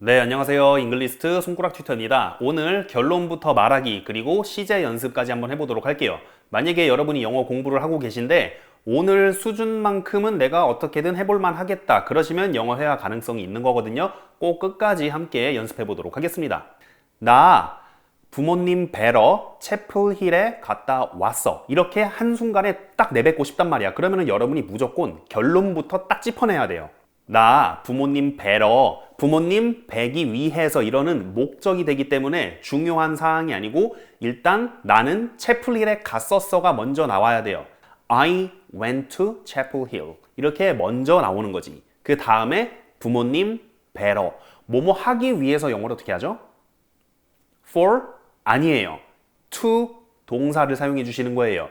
네, 안녕하세요. 잉글리스트 손가락 튜터입니다. 오늘 결론부터 말하기 그리고 시제 연습까지 한번 해보도록 할게요. 만약에 여러분이 영어 공부를 하고 계신데 오늘 수준만큼은 내가 어떻게든 해볼만 하겠다. 그러시면 영어 회화 가능성이 있는 거거든요. 꼭 끝까지 함께 연습해 보도록 하겠습니다. 나 부모님 뵈러 채플힐에 갔다 왔어. 이렇게 한순간에 딱 내뱉고 싶단 말이야. 그러면 여러분이 무조건 결론부터 딱 짚어내야 돼요. 나 부모님 뵈러 부모님 뵈기 위해서 이러는 목적이 되기 때문에 중요한 사항이 아니고 일단 나는 채플 힐에 갔었어가 먼저 나와야 돼요. I went to Chapel Hill. 이렇게 먼저 나오는 거지. 그 다음에 부모님 뵈러 뭐뭐 하기 위해서 영어로 어떻게 하죠? for 아니에요. to 동사를 사용해 주시는 거예요.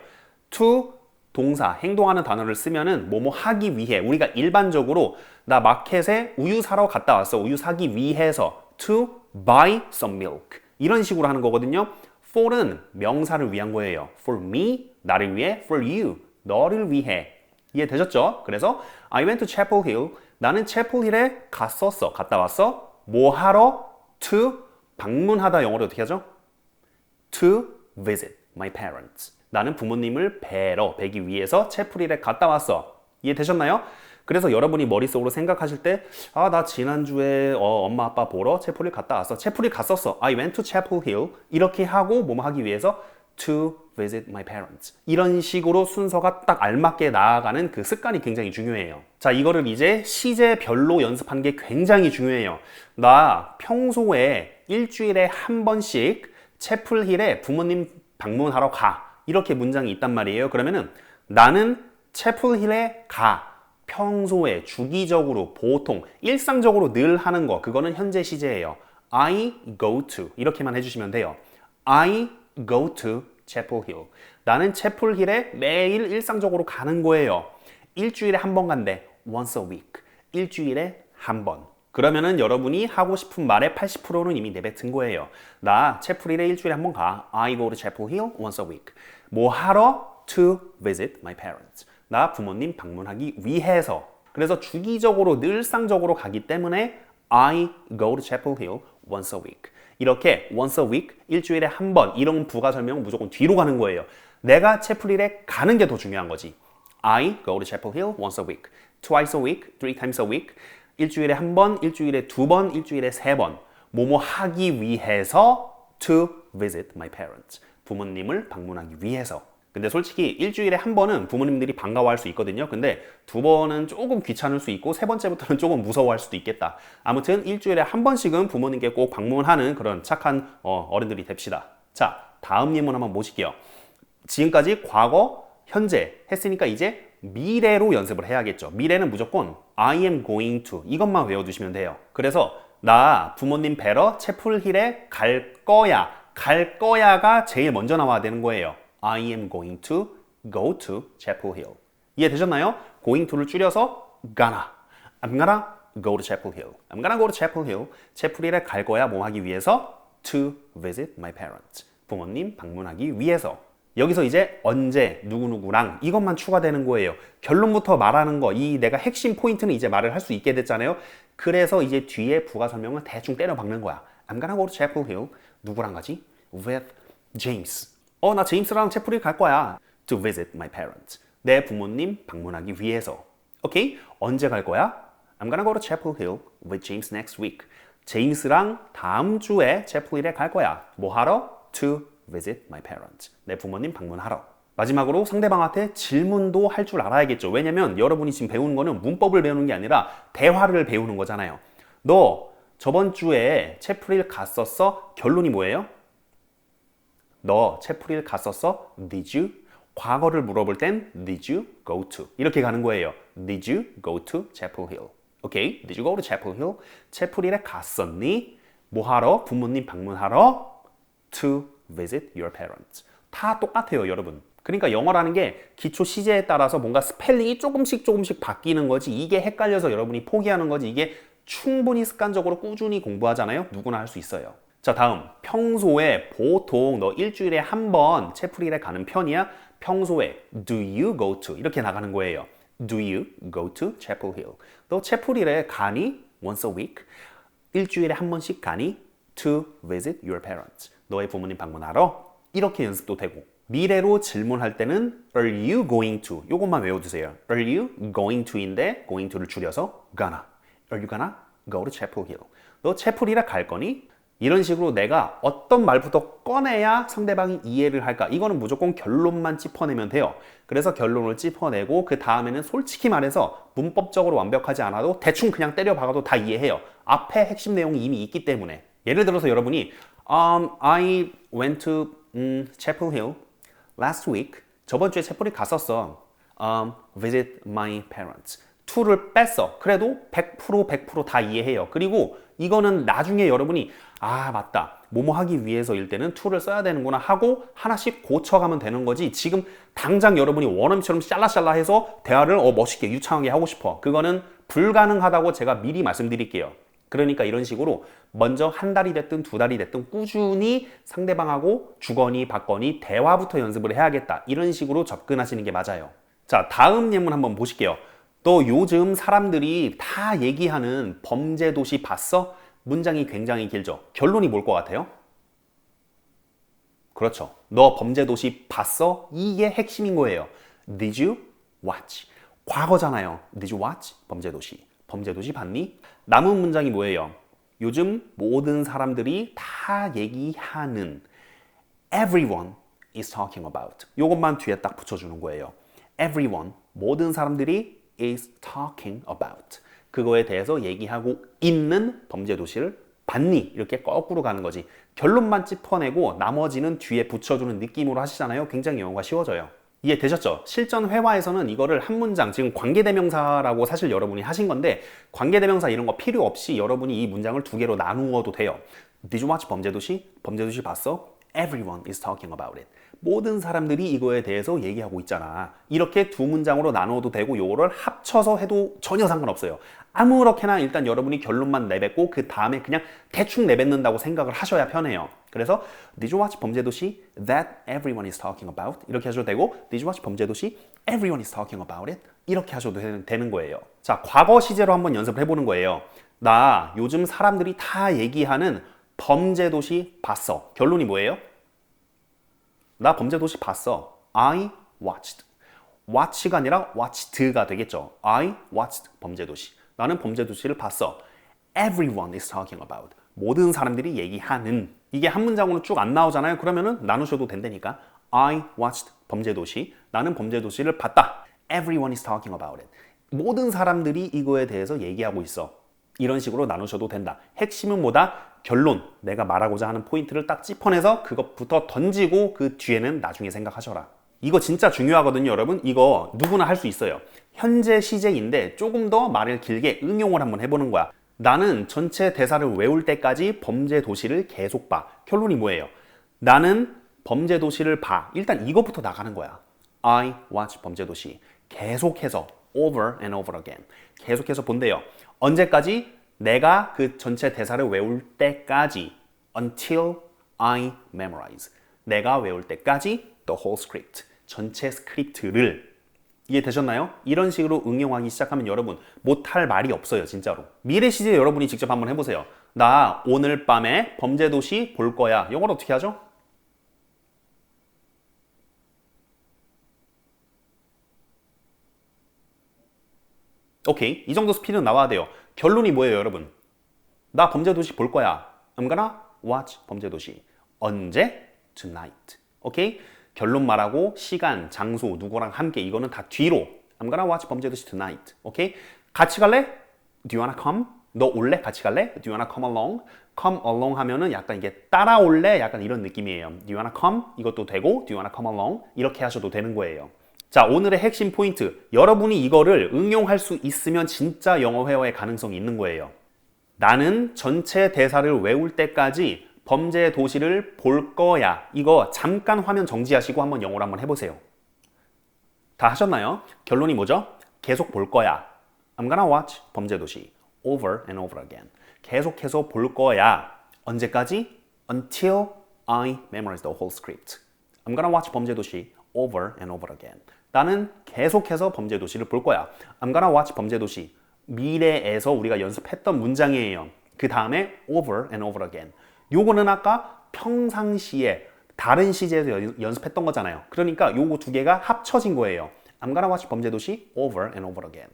to 동사, 행동하는 단어를 쓰면은 뭐뭐 하기 위해 우리가 일반적으로 나 마켓에 우유 사러 갔다 왔어. 우유 사기 위해서 to buy some milk 이런 식으로 하는 거거든요. for는 명사를 위한 거예요. for me 나를 위해, for you 너를 위해 이해되셨죠? 그래서 I went to Chapel Hill 나는 채플 힐에 갔었어. 갔다 왔어. 뭐 하러? to 방문하다 영어로 어떻게 하죠? to visit my parents. 나는 부모님을 뵈러 뵈기 위해서 채플힐에 갔다 왔어. 이해되셨나요? 그래서 여러분이 머릿속으로 생각하실 때, 아, 나 지난주에 어, 엄마 아빠 보러 채플힐 갔다 왔어. 채플힐 갔었어. I went to Chapel Hill. 이렇게 하고 뭐뭐 하기 위해서 to visit my parents. 이런 식으로 순서가 딱 알맞게 나아가는 그 습관이 굉장히 중요해요. 자, 이거를 이제 시제별로 연습하는 게 굉장히 중요해요. 나 평소에 일주일에 한 번씩 채플힐에 부모님 방문하러 가. 이렇게 문장이 있단 말이에요. 그러면은 나는 채플힐에 가. 평소에 주기적으로 보통 일상적으로 늘 하는 거 그거는 현재 시제예요. I go to 이렇게만 해주시면 돼요. I go to Chapel Hill. 나는 채플 힐에 매일 일상적으로 가는 거예요. 일주일에 한 번 간대. Once a week. 일주일에 한 번. 그러면은 여러분이 하고 싶은 말의 80%는 이미 내뱉은 거예요. 나 채플 힐에 일주일에 한 번 가. I go to Chapel Hill once a week. 뭐 하러? To visit my parents. 나 부모님 방문하기 위해서. 그래서 주기적으로 늘상적으로 가기 때문에 I go to Chapel Hill once a week. 이렇게 once a week, 일주일에 한 번 이런 부가 설명은 무조건 뒤로 가는 거예요. 내가 채플힐에 가는 게 더 중요한 거지. I go to Chapel Hill once a week, twice a week, three times a week. 일주일에 한 번, 일주일에 두 번, 일주일에 세 번. 뭐뭐 하기 위해서 to visit my parents. 부모님을 방문하기 위해서. 근데 솔직히 일주일에 한 번은 부모님들이 반가워할 수 있거든요. 근데 두 번은 조금 귀찮을 수 있고 세 번째부터는 조금 무서워할 수도 있겠다. 아무튼 일주일에 한 번씩은 부모님께 꼭 방문하는 그런 착한 어, 어른들이 됩시다. 자, 다음 예문 한번 보실게요. 지금까지 과거, 현재 했으니까 이제 미래로 연습을 해야겠죠. 미래는 무조건 I am going to 이것만 외워두시면 돼요. 그래서 나 부모님 뵈러 채플힐에 갈 거야. 갈 거야가 제일 먼저 나와야 되는 거예요. I am going to go to Chapel Hill. 이해되셨나요? going to를 줄여서 gonna. I'm gonna go to Chapel Hill. I'm gonna go to Chapel Hill. 채플 힐에 갈 거야 뭐 하기 위해서? to visit my parents. 부모님 방문하기 위해서. 여기서 이제 언제 누구누구랑 이것만 추가되는 거예요. 결론부터 말하는 거, 이 내가 핵심 포인트는 이제 말을 할 수 있게 됐잖아요. 그래서 이제 뒤에 부가 설명을 대충 때려 박는 거야. I'm gonna go to Chapel Hill. 누구랑 가지? With James. 어, 나 제임스랑 채플이 갈 거야. To visit my parents. 내 부모님 방문하기 위해서. 오케이? 언제 갈 거야? I'm gonna go to Chapel Hill with James next week. 제임스랑 다음 주에 채플 힐에 갈 거야. 뭐 하러? To visit my parents. 내 부모님 방문하러. 마지막으로 상대방한테 질문도 할 줄 알아야겠죠. 왜냐면 여러분이 지금 배우는 거는 문법을 배우는 게 아니라 대화를 배우는 거잖아요. 너 저번 주에 채플힐 갔었어? 결론이 뭐예요? 너 채플힐 갔었어? Did you? 과거를 물어볼 땐 Did you go to? 이렇게 가는 거예요. Did you go to Chapel Hill? 오케이. Did you go to Chapel Hill? 채플힐에 갔었니? 뭐 하러? 부모님 방문하러? To visit your parents. 다 똑같아요, 여러분. 그러니까 영어라는 게 기초 시제에 따라서 뭔가 스펠링이 조금씩 조금씩 바뀌는 거지 이게 헷갈려서 여러분이 포기하는 거지 이게 충분히 습관적으로 꾸준히 공부하잖아요. 누구나 할 수 있어요. 자, 다음. 평소에 보통 너 일주일에 한 번 채플힐에 가는 편이야? 평소에 do you go to 이렇게 나가는 거예요. Do you go to Chapel Hill? 너 채플힐에 가니? Once a week? 일주일에 한 번씩 가니? To visit your parents. 너의 부모님 방문하러? 이렇게 연습도 되고 미래로 질문할 때는 Are you going to? 요것만 외워두세요. Are you going to인데 going to를 줄여서 gonna. Are you gonna go to Chapel Hill? 너 채플이라 갈 거니? 이런 식으로 내가 어떤 말부터 꺼내야 상대방이 이해를 할까? 이거는 무조건 결론만 짚어내면 돼요. 그래서 결론을 짚어내고 그 다음에는 솔직히 말해서 문법적으로 완벽하지 않아도 대충 그냥 때려 박아도 다 이해해요. 앞에 핵심 내용이 이미 있기 때문에. 예를 들어서 여러분이 um, I went to 음, Chapel Hill last week. 저번 주에 채플이 갔었어. Um, visit my parents. To를 뺐어. 그래도 100% 100%다 이해해요. 그리고 이거는 나중에 여러분이 아 맞다. 뭐뭐 하기 위해서일 때는 to를 써야 되는구나 하고 하나씩 고쳐가면 되는 거지 지금 당장 여러분이 원어민처럼 샬라샬라 해서 대화를 어 멋있게 유창하게 하고 싶어. 그거는 불가능하다고 제가 미리 말씀드릴게요. 그러니까 이런 식으로 먼저 한 달이 됐든 두 달이 됐든 꾸준히 상대방하고 주거니 받거니 대화부터 연습을 해야겠다. 이런 식으로 접근하시는 게 맞아요. 자 다음 예문 한번 보실게요 또 요즘 사람들이 다 얘기하는 범죄 도시 봤어? 문장이 굉장히 길죠. 결론이 뭘 것 같아요? 그렇죠. 너 범죄 도시 봤어? 이게 핵심인 거예요. Did you watch? 과거잖아요. Did you watch? 범죄 도시. 범죄 도시 봤니? 남은 문장이 뭐예요? 요즘 모든 사람들이 다 얘기하는 everyone is talking about. 요것만 뒤에 딱 붙여주는 거예요. everyone 모든 사람들이 is talking about. 그거에 대해서 얘기하고 있는 범죄 도시를 봤니? 이렇게 거꾸로 가는 거지. 결론만 짚어내고 나머지는 뒤에 붙여주는 느낌으로 하시잖아요. 굉장히 영어가 쉬워져요. 이해되셨죠? 실전 회화에서는 이거를 한 문장, 지금 관계대명사라고 사실 여러분이 하신 건데 관계대명사 이런 거 필요 없이 여러분이 이 문장을 두 개로 나누어도 돼요. Did you watch 범죄도시? 범죄도시 봤어? Everyone is talking about it. 모든 사람들이 이거에 대해서 얘기하고 있잖아. 이렇게 두 문장으로 나눠도 되고 요거를 합쳐서 해도 전혀 상관없어요. 아무렇게나 일단 여러분이 결론만 내뱉고 그 다음에 그냥 대충 내뱉는다고 생각을 하셔야 편해요. 그래서 Did you watch 범죄도시? That everyone is talking about. 이렇게 하셔도 되고 Did you watch 범죄도시? Everyone is talking about it. 이렇게 하셔도 되는 거예요. 자, 과거 시제로 한번 연습을 해보는 거예요. 나 요즘 사람들이 다 얘기하는 범죄도시 봤어. 결론이 뭐예요? 나 범죄 도시 봤어. I watched. watch가 아니라 watched가 되겠죠. I watched 범죄 도시. 나는 범죄 도시를 봤어. Everyone is talking about. 모든 사람들이 얘기하는. 이게 한 문장으로 쭉 안 나오잖아요. 그러면은 나누셔도 된다니까. I watched 범죄 도시. 나는 범죄 도시를 봤다. Everyone is talking about it. 모든 사람들이 이거에 대해서 얘기하고 있어. 이런 식으로 나누셔도 된다. 핵심은 뭐다? 결론. 내가 말하고자 하는 포인트를 딱 짚어내서 그것부터 던지고 그 뒤에는 나중에 생각하셔라. 이거 진짜 중요하거든요, 여러분. 이거 누구나 할 수 있어요. 현재 시제인데 조금 더 말을 길게 응용을 한번 해보는 거야. 나는 전체 대사를 외울 때까지 범죄 도시를 계속 봐. 결론이 뭐예요? 나는 범죄 도시를 봐. 일단 이것부터 나가는 거야. I watch 범죄 도시. 계속해서 over and over again. 계속해서 본대요. 언제까지? 내가 그 전체 대사를 외울 때까지 until I memorize. 내가 외울 때까지 the whole script. 전체 스크립트를 이해되셨나요? 이런 식으로 응용하기 시작하면 여러분 못할 말이 없어요 진짜로 미래 시제 여러분이 직접 한번 해보세요 나 오늘 밤에 범죄도시 볼 거야 영어로 어떻게 하죠? 오케이 이 정도 스피드는 나와야 돼요 결론이 뭐예요 여러분 나 범죄도시 볼 거야 I'm gonna watch 범죄도시 언제? Tonight 오케이 결론 말하고 시간, 장소, 누구랑 함께 이거는 다 뒤로 I'm gonna watch 범죄도시 tonight 오케이 같이 갈래? Do you wanna come? 너 올래? 같이 갈래? Do you wanna come along? come along 하면은 약간 이게 따라올래? 약간 이런 느낌이에요 Do you wanna come? 이것도 되고 Do you wanna come along? 이렇게 하셔도 되는 거예요 자, 오늘의 핵심 포인트. 여러분이 이거를 응용할 수 있으면 진짜 영어 회화의 가능성이 있는 거예요. 나는 전체 대사를 외울 때까지 범죄 도시를 볼 거야. 이거 잠깐 화면 정지하시고 한번 영어로 한번 해보세요. 다 하셨나요? 결론이 뭐죠? 계속 볼 거야. I'm gonna watch 범죄 도시 over and over again. 계속해서 볼 거야. 언제까지? Until I memorize the whole script. I'm gonna watch 범죄 도시 over and over again. 나는 계속해서 범죄 도시를 볼 거야. I'm gonna watch 범죄 도시. 미래에서 우리가 연습했던 문장이에요. 그 다음에 over and over again. 요거는 아까 평상시에 다른 시제에서 연, 연습했던 거잖아요. 그러니까 요거 두 개가 합쳐진 거예요. I'm gonna watch 범죄 도시 over and over again.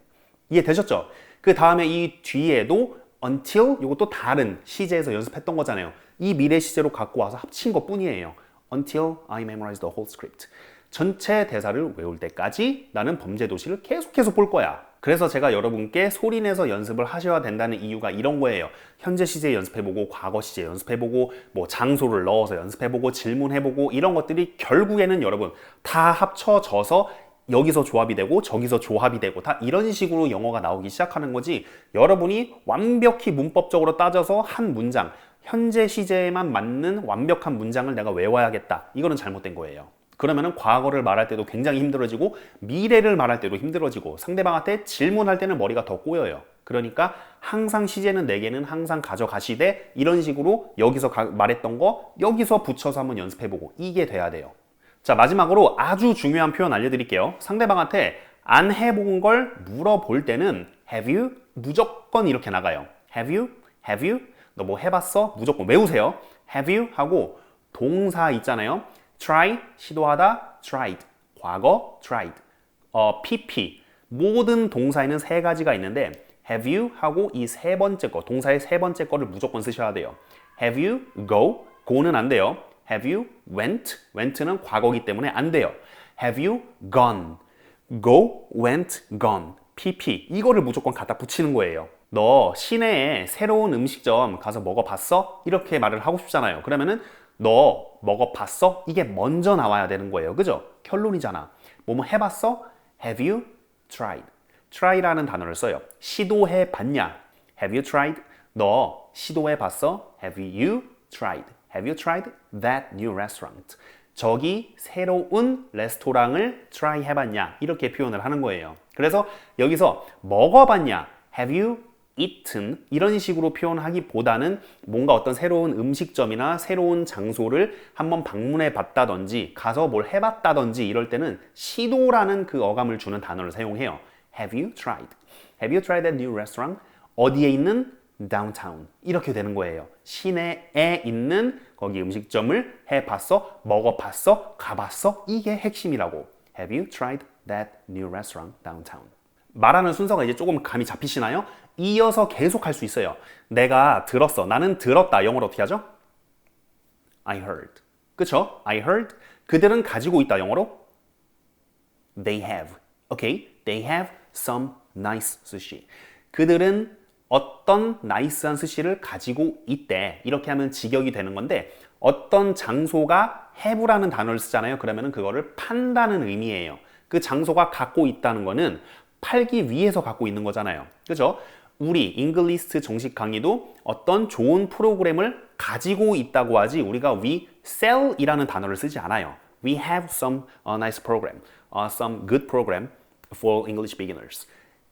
이해되셨죠? 그 다음에 이 뒤에도 until 요것도 다른 시제에서 연습했던 거잖아요. 이 미래 시제로 갖고 와서 합친 것 뿐이에요. until I memorize the whole script. 전체 대사를 외울 때까지 나는 범죄 도시를 계속해서 볼 거야. 그래서 제가 여러분께 소리내서 연습을 하셔야 된다는 이유가 이런 거예요. 현재 시제 연습해보고, 과거 시제 연습해보고, 뭐 장소를 넣어서 연습해보고, 질문해보고, 이런 것들이 결국에는 여러분 다 합쳐져서 여기서 조합이 되고 저기서 조합이 되고 다 이런 식으로 영어가 나오기 시작하는 거지 여러분이 완벽히 문법적으로 따져서 한 문장 현재 시제에만 맞는 완벽한 문장을 내가 외워야겠다 이거는 잘못된 거예요 그러면은 과거를 말할 때도 굉장히 힘들어지고 미래를 말할 때도 힘들어지고 상대방한테 질문할 때는 머리가 더 꼬여요 그러니까 항상 시제는 내게는 항상 가져가시되 이런 식으로 여기서 가- 말했던 거 여기서 붙여서 한번 연습해보고 이게 돼야 돼요 자, 마지막으로 아주 중요한 표현 알려드릴게요. 상대방한테 안 해본 걸 물어볼 때는 have you? 무조건 이렇게 나가요. have you? have you? 너 뭐 해봤어? 무조건 외우세요. have you? 하고 동사 있잖아요. Try, 시도하다, tried. 과거, tried. 어, pp. 모든 동사에는 세 가지가 있는데 have you? 하고 이 세 번째 거, 동사의 세 번째 거를 무조건 쓰셔야 돼요. have you? go? go는 안 돼요. Have you went? went는 과거기 때문에 안 돼요. Have you gone? go, went, gone. pp. 이거를 무조건 갖다 붙이는 거예요. 너 시내에 새로운 음식점 가서 먹어봤어? 이렇게 말을 하고 싶잖아요. 그러면은 너 먹어봤어? 이게 먼저 나와야 되는 거예요. 그죠? 결론이잖아. 뭐뭐 해봤어? Have you tried? try라는 단어를 써요. 시도해 봤냐? Have you tried? 너 시도해 봤어? Have you tried? Have you tried that new restaurant? 저기 새로운 레스토랑을 try 해봤냐? 이렇게 표현을 하는 거예요. 그래서 여기서 먹어봤냐? Have you eaten? 이런 식으로 표현하기보다는 뭔가 어떤 새로운 음식점이나 새로운 장소를 한번 방문해 봤다든지 가서 뭘 해봤다든지 이럴 때는 시도라는 그 어감을 주는 단어를 사용해요. Have you tried? Have you tried that new restaurant? 어디에 있는 downtown 이렇게 되는 거예요. 시내에 있는 거기 음식점을 해봤어, 먹어봤어, 가봤어 이게 핵심이라고. Have you tried that new restaurant downtown? 말하는 순서가 이제 조금 감이 잡히시나요? 이어서 계속 할 수 있어요. 내가 들었어. 나는 들었다. 영어로 어떻게 하죠? I heard. 그쵸? I heard. 그들은 가지고 있다. 영어로 they have. 오케이? They have some nice sushi. 그들은 어떤 나이스한 스시를 가지고 있대. 이렇게 하면 직역이 되는 건데 어떤 장소가 have라는 단어를 쓰잖아요. 그러면 그거를 판다는 의미예요. 그 장소가 갖고 있다는 거는 팔기 위해서 갖고 있는 거잖아요. 그죠? 우리 잉글리스트 정식 강의도 어떤 좋은 프로그램을 가지고 있다고 하지 우리가 we sell이라는 단어를 쓰지 않아요. We have some uh, nice program, uh, some good program for English beginners.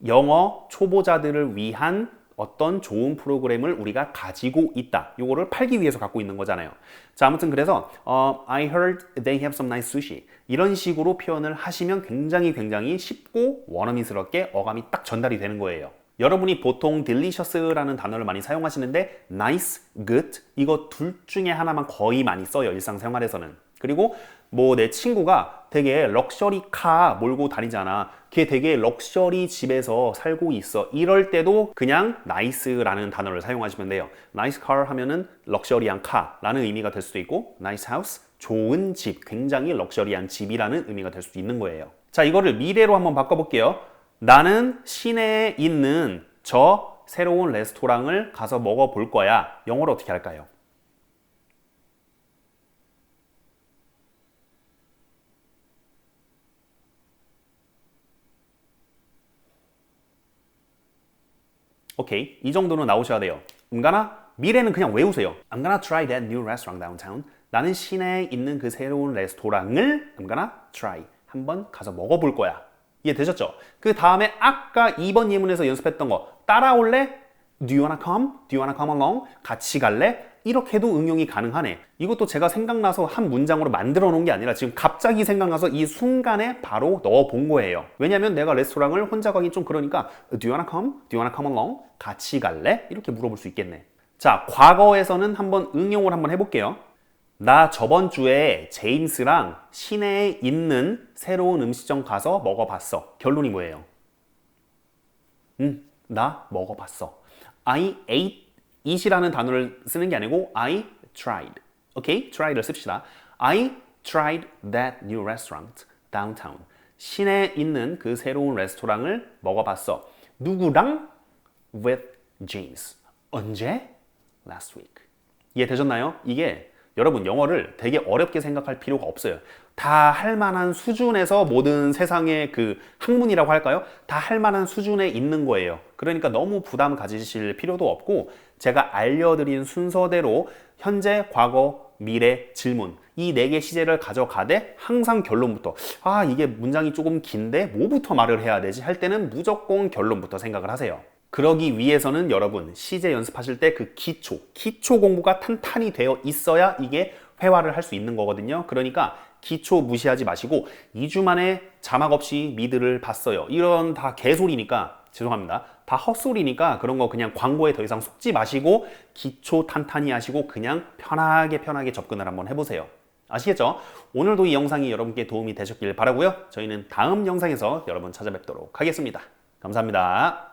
영어 초보자들을 위한 어떤 좋은 프로그램을 우리가 가지고 있다. 요거를 팔기 위해서 갖고 있는 거잖아요. 자, 아무튼 그래서 어, I heard they have some nice sushi. 이런 식으로 표현을 하시면 굉장히 굉장히 쉽고 원어민스럽게 어감이 딱 전달이 되는 거예요. 여러분이 보통 delicious라는 단어를 많이 사용하시는데 nice, good 이거 둘 중에 하나만 거의 많이 써요. 일상생활에서는. 그리고 뭐 내 친구가 되게 럭셔리 카 몰고 다니잖아. 걔 되게 럭셔리 집에서 살고 있어. 이럴 때도 그냥 nice라는 단어를 사용하시면 돼요. nice car 하면은 럭셔리한 카라는 의미가 될 수도 있고 nice house 좋은 집, 굉장히 럭셔리한 집이라는 의미가 될 수도 있는 거예요. 자, 이거를 미래로 한번 바꿔 볼게요. 나는 시내에 있는 저 새로운 레스토랑을 가서 먹어 볼 거야. 영어로 어떻게 할까요? 오케이. 이 정도는 나오셔야 돼요. Gonna 미래는 그냥 외우세요. I'm gonna try that new restaurant downtown. 나는 시내에 있는 그 새로운 레스토랑을 I'm gonna try. 한번 가서 먹어볼 거야. 이해되셨죠? 그 다음에 아까 2번 예문에서 연습했던 거 따라올래? Do you wanna come? Do you wanna come along? 같이 갈래? 이렇게도 응용이 가능하네. 이것도 제가 생각나서 한 문장으로 만들어 놓은 게 아니라 지금 갑자기 생각나서 이 순간에 바로 넣어 본 거예요. 왜냐면 내가 레스토랑을 혼자 가긴 좀 그러니까 Do you wanna come? Do you wanna come along? 같이 갈래? 이렇게 물어볼 수 있겠네. 자, 과거에서는 한번 응용을 한번 해볼게요. 나 저번 주에 제임스랑 시내에 있는 새로운 음식점 가서 먹어봤어. 결론이 뭐예요? 음, 나 먹어봤어. I ate eat이라는 단어를 쓰는 게 아니고 I tried. 오케이? try를 씁시다. I tried that new restaurant downtown. 시내에 있는 그 새로운 레스토랑을 먹어봤어. 누구랑? With James. 언제? Last week. 이해되셨나요? 이게 여러분 영어를 되게 어렵게 생각할 필요가 없어요. 다 할 만한 수준에서 모든 세상의 그 학문이라고 할까요? 다 할 만한 수준에 있는 거예요. 그러니까 너무 부담 가지실 필요도 없고 제가 알려드린 순서대로 현재, 과거, 미래, 질문 이 네 개 시제를 가져가되 항상 결론부터 아 이게 문장이 조금 긴데 뭐부터 말을 해야 되지 할 때는 무조건 결론부터 생각을 하세요. 그러기 위해서는 여러분 시제 연습하실 때 그 기초, 기초 공부가 탄탄히 되어 있어야 이게 회화를 할 수 있는 거거든요. 그러니까 기초 무시하지 마시고 2주 만에 자막 없이 미드를 봤어요. 이런 다 개소리니까 죄송합니다. 다 헛소리니까 그런 거 그냥 광고에 더 이상 속지 마시고 기초 탄탄히 하시고 그냥 편하게 편하게 접근을 한번 해보세요. 아시겠죠? 오늘도 이 영상이 여러분께 도움이 되셨길 바라고요. 저희는 다음 영상에서 여러분 찾아뵙도록 하겠습니다. 감사합니다.